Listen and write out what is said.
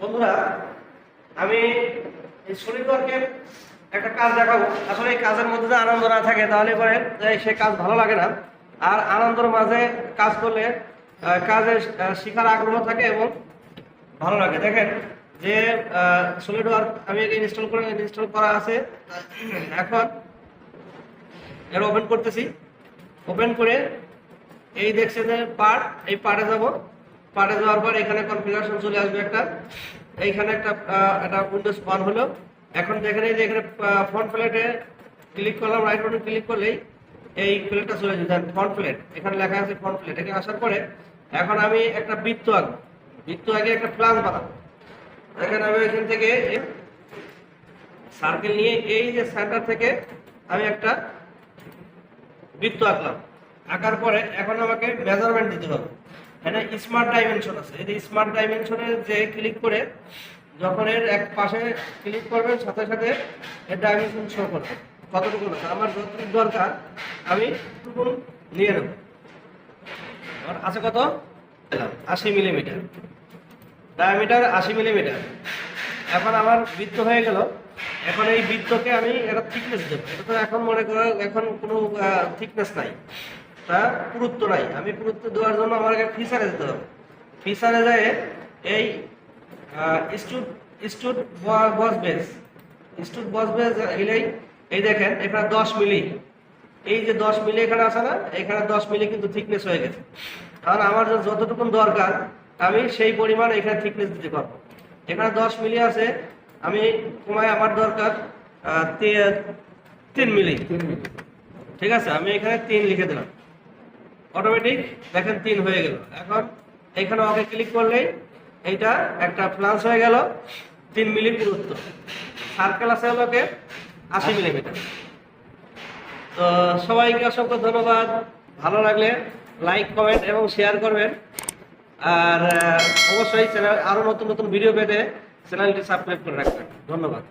বন্ধুরা আমি এই শনিবারকে একটা কাজ দেখাবো। আসলে এই কাজের মধ্যে যদি আনন্দ না থাকে তাহলে পরে সে কাজ ভালো লাগে না। আর আনন্দের মাঝে কাজ করলে আহ, কাজে শিখার আগ্রহ থাকে এবং ভালো লাগে। দেখেন যে সলিড ওয়ার্ক আমি ইনস্টল করে ইনস্টল করা আছে। এখন এর ওপেন করতেছি। ওপেন করে এই দেখছে যে পার্ট এই পার্টে যাব। পার্টে যাওয়ার পর এখানে কনফিগারেশন চলে আসবে একটা। এইখানে একটা একটা উইন্ডোজ অন হলো। এখন এই যে এখানে ফ্রন্ট প্লেটে ক্লিক করলাম রাইট বাটন ক্লিক করলেই এই প্লেটটা চলে যাবে ফ্রন্ট প্লেট এখানে লেখা আছে ফ্রন্ট প্লেট এখানে আসার পরে এখন আমি একটা বৃত্ত আঁকবো। বৃত্ত আগে একটা প্ল্যান বানাবো। দেখেন আমি এখান থেকে সার্কেল নিয়ে এই যে সেন্টার থেকে আমি একটা বৃত্ত আঁকলাম। আঁকার পরে এখন আমাকে মেজারমেন্ট দিতে হবে। এখানে স্মার্ট ডাইমেনশন আছে। এই স্মার্ট ডাইমেনশনে যে ক্লিক করে যখন এর এক পাশে ক্লিক করবেন, সাথে সাথে এর ডাইমেনশন শো করবে। কতটুকু আমার যতটুকু দরকার, আমি নিয়ে নেব। আমার আছে কত? আশি মিলিমিটার ডায়ামিটার আশি মিলিমিটার এখন আমার বৃত্ত হয়ে গেল। এখন এই বৃত্তকে আমি একটা থিকনেস দেবো। এটা তো এখন মনে করো, এখন কোনো থিকনেস নাই। তা পুরুত্ব নাই। আমি পুরুত্ব দেওয়ার জন্য আমার আগে ফিসারে যেতে হবে। ফিসারে যায় এই স্টুড স্টুড বস বেস স্টুড বস বেস এলেই এই দেখেন এখানে দশ মিলি। এই যে দশ মিলি এখানে আছে না এখানে দশ মিলি কিন্তু থিকনেস হয়ে গেছে। কারণ আমার যতটুকু দরকার আমি সেই পরিমাণ এখানে থিকনেস দিতে পারব। এখানে দশ মিলি আছে আমি কমায় আমার দরকার তিন মিলি। ঠিক আছে আমি এখানে তিন লিখে দিলাম। অটোমেটিক দেখেন তিন হয়ে গেল। এখন এখানে ওকে ক্লিক করলেই এইটা একটা প্লাস হয়ে গেল, তিন মিলি দূরত্ব সার্কেল আছে হলোকে আশি মিলিমিটার তো সবাইকে অসংখ্য ধন্যবাদ। ভালো লাগলে লাইক কমেন্ট এবং শেয়ার করবেন। আর অবশ্যই চ্যানেল আরও নতুন নতুন ভিডিও পেতে চ্যানেলটি সাবস্ক্রাইব করে রাখবেন। ধন্যবাদ।